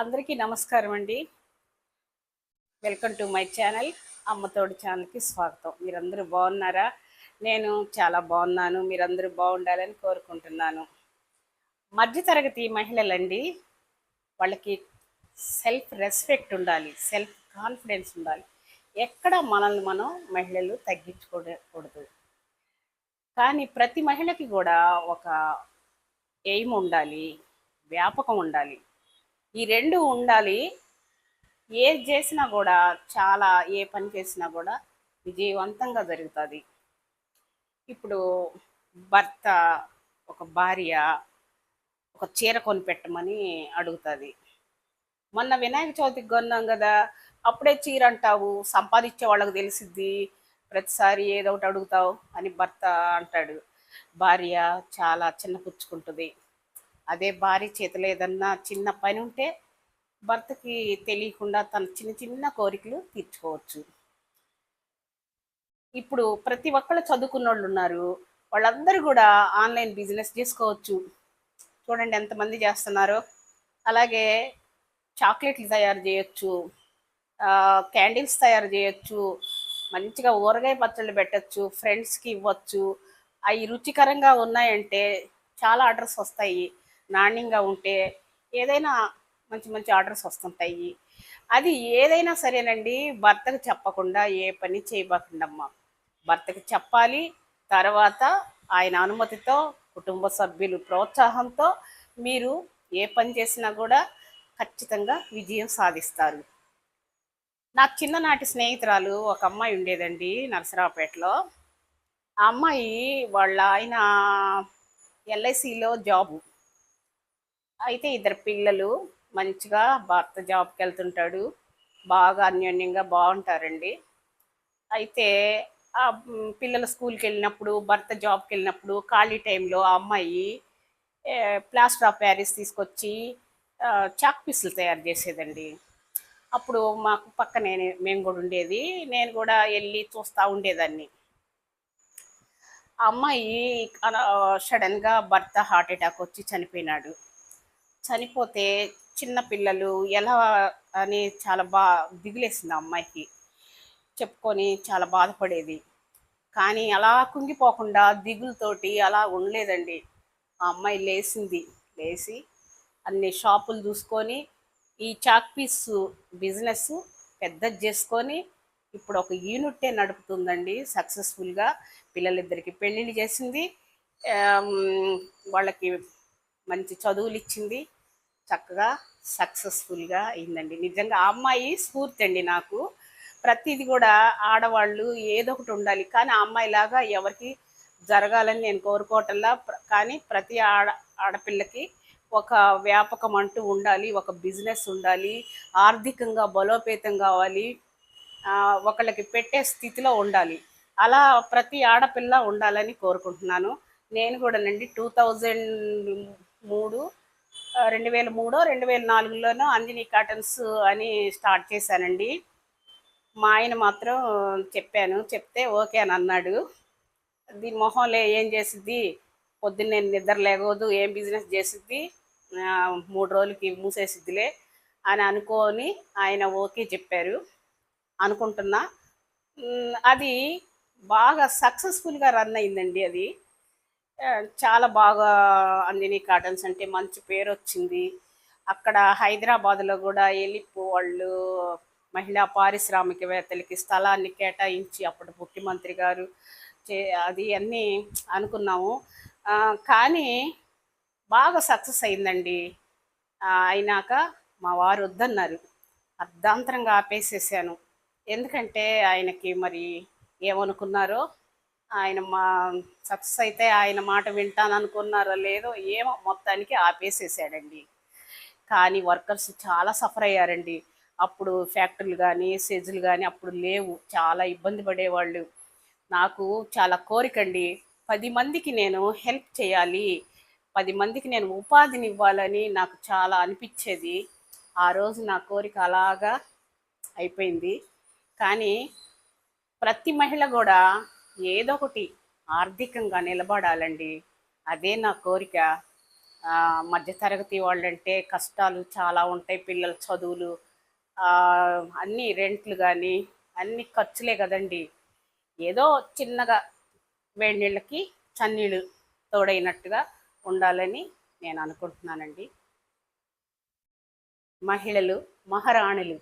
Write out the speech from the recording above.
అందరికీ నమస్కారం అండి. Welcome to my channel Ammathodi ఛానల్కి స్వాగతం. మీరందరూ బాగున్నారా? నేను చాలా బాగున్నాను. మీరందరూ బాగుండాలని కోరుకుంటున్నాను. మధ్యతరగతి మహిళలండి వాళ్ళకి సెల్ఫ్ రెస్పెక్ట్ ఉండాలి సెల్ఫ్ కాన్ఫిడెన్స్ ఉండాలి. ఎక్కడ మనల్ని మనం మహిళలు తగ్గించుకోకూడదు. కానీ ప్రతి మహిళకి కూడా ఒక ఎయిమ్ ఉండాలి వ్యాపకం ఉండాలి. ఈ రెండు ఉండాలి. ఏది చేసినా కూడా చాలా ఏ పని చేసినా కూడా విజయవంతంగా జరుగుతుంది. ఇప్పుడు భర్త ఒక భార్య ఒక చీర కొని పెట్టమని అడుగుతుంది. మొన్న వినాయక చవితికి కొన్నాం కదా అప్పుడే చీర అంటావు సంపాదించే వాళ్ళకి తెలిసిద్ది ప్రతిసారి ఏదో ఒకటి అడుగుతావు అని భర్త అంటాడు. భార్య చాలా చిన్న పుచ్చుకుంటుంది. అదే భార్య చేతిలో ఏదన్నా చిన్న పని ఉంటే భర్తకి తెలియకుండా తన చిన్న చిన్న కోరికలు తీర్చుకోవచ్చు. ఇప్పుడు ప్రతి ఒక్కళ్ళు చదువుకున్న వాళ్ళు ఉన్నారు. వాళ్ళందరూ కూడా ఆన్లైన్ బిజినెస్ చేసుకోవచ్చు. చూడండి ఎంతమంది చేస్తున్నారో. అలాగే చాక్లెట్లు తయారు చేయొచ్చు. క్యాండిల్స్ తయారు చేయొచ్చు. మంచిగా ఊరగాయ పచ్చళ్ళు పెట్టచ్చు. ఫ్రెండ్స్కి ఇవ్వచ్చు. అవి రుచికరంగా ఉన్నాయంటే చాలా ఆర్డర్స్ వస్తాయి. నాణ్యంగా ఉంటే ఏదైనా మంచి మంచి ఆర్డర్స్ వస్తుంటాయి. అది ఏదైనా సరేనండి భర్తకు చెప్పకుండా ఏ పని చేయబోకండమ్మా. భర్తకి చెప్పాలి తర్వాత ఆయన అనుమతితో కుటుంబ సభ్యులు ప్రోత్సాహంతో మీరు ఏ పని చేసినా కూడా ఖచ్చితంగా విజయం సాధిస్తారు. నాకు చిన్ననాటి స్నేహితురాలు ఒక అమ్మాయి ఉండేదండి నరసరావుపేటలో. ఆ అమ్మాయి వాళ్ళ ఆయన ఎల్ఐసిలో జాబు. అయితే ఇద్దరు పిల్లలు మంచిగా భర్త జాబ్కి వెళ్తుంటాడు బాగా అన్యోన్యంగా బాగుంటారండి అయితే ఆ పిల్లలు స్కూల్కి వెళ్ళినప్పుడు భర్త జాబ్కి వెళ్ళినప్పుడు ఖాళీ టైంలో ఆ అమ్మాయి ప్లాస్టర్ ఆఫ్ ప్యారిస్ తీసుకొచ్చి చాక్ పీసులు తయారు చేసేదండి. అప్పుడు మాకు పక్కనే మేము కూడా ఉండేది. నేను కూడా వెళ్ళి చూస్తూ ఉండేదాన్ని. ఆ అమ్మాయి సడన్గా భర్త హార్ట్ అటాక్ వచ్చి చనిపోయినాడు. చనిపోతే చిన్న పిల్లలు ఎలా అని చాలా బా దిగులేసింది ఆ అమ్మాయికి. చెప్పుకొని చాలా బాధపడేది. కానీ అలా కుంగిపోకుండా దిగులతోటి అలా ఉండలేదండి. ఆ అమ్మాయి లేచింది లేచి అన్ని షాపులు చూసుకొని ఈ చాక్ పీస్ బిజినెస్ పెద్దది చేసుకొని ఇప్పుడు ఒక యూనిట్టే నడుపుతుందండి. సక్సెస్ఫుల్గా పిల్లలిద్దరికి పెళ్ళిళ్ళు చేసింది. వాళ్ళకి మంచి చదువులు ఇచ్చింది చక్కగా సక్సెస్ఫుల్గా అయిందండి. నిజంగా ఆ అమ్మాయి స్ఫూర్తి అండి నాకు. ప్రతిది కూడా ఆడవాళ్ళు ఏదో ఒకటి ఉండాలి. కానీ ఆ అమ్మాయిలాగా ఎవరికి జరగాలని నేను కోరుకోవటంలా కానీ ప్రతి ఆడ ఆడపిల్లకి ఒక వ్యాపకం అంటూ ఉండాలి. ఒక బిజినెస్ ఉండాలి. ఆర్థికంగా బలోపేతం కావాలి. ఒకళ్ళకి పెట్టే స్థితిలో ఉండాలి. అలా ప్రతి ఆడపిల్ల ఉండాలని కోరుకుంటున్నాను. నేను కూడానండి టూ థౌజండ్ మూడు రెండు వేల మూడో రెండు వేల నాలుగులోనో అంజనీ కాటన్స్ అని స్టార్ట్ చేశానండి. మా ఆయన మాత్రం చెప్పాను చెప్తే ఓకే అని అన్నాడు. దీని మొహంలో ఏం చేసిద్ది? పొద్దున్నే నిద్ర లేకూడదు ఏం బిజినెస్ చేసిద్ది? మూడు రోజులకి మూసేసిద్దిలే అని అనుకొని ఆయన ఓకే చెప్పారు. అనుకుంటున్నా. అది బాగా సక్సెస్ఫుల్గా రన్ అయిందండి అది. చాలా బాగా అంజనీ గార్డెన్స్ అంటే మంచి పేరు వచ్చింది అక్కడ హైదరాబాద్లో కూడా ఎలిపు వాళ్ళు మహిళా పారిశ్రామికవేత్తలకి స్థలాన్ని కేటాయించి అప్పుడు ముఖ్యమంత్రి గారు చే అది అన్నీ అనుకున్నాము. కానీ బాగా సక్సెస్ అయిందండి. అయినాక మా వారు వద్దన్నారు. అర్ధాంతరంగా ఆపేసేసాను. ఎందుకంటే ఆయనకి మరి ఏమనుకున్నారో ఆయన మా సక్సెస్ అయితే ఆయన మాట వింటాను అనుకున్నారో లేదో ఏమో మొత్తానికి ఆపేసేసాడండి కానీ వర్కర్స్ చాలా సఫర్ అయ్యారండి. అప్పుడు ఫ్యాక్టరీలు కానీ సెజులు కానీ అప్పుడు లేవు. చాలా ఇబ్బంది పడేవాళ్ళు. నాకు చాలా కోరికండి. పది మందికి నేను హెల్ప్ చేయాలి. పది మందికి నేను ఉపాధిని ఇవ్వాలని నాకు చాలా అనిపించేది. ఆ రోజు నా కోరిక అలాగా అయిపోయింది. కానీ ప్రతి మహిళ కూడా ఏదో ఒకటి ఆర్థికంగా నిలబడాలండి. అదే నా కోరిక. మధ్యతరగతి వాళ్ళంటే కష్టాలు చాలా ఉంటాయి పిల్లల చదువులు. అన్ని అన్నీ రెంట్లు కానీ అన్ని ఖర్చులే కదండి. ఏదో చిన్నగా వేడి నీళ్ళకి చన్నీళ్ళు తోడైనట్టుగా ఉండాలని నేను అనుకుంటున్నానండి. మహిళలు మహారాణులు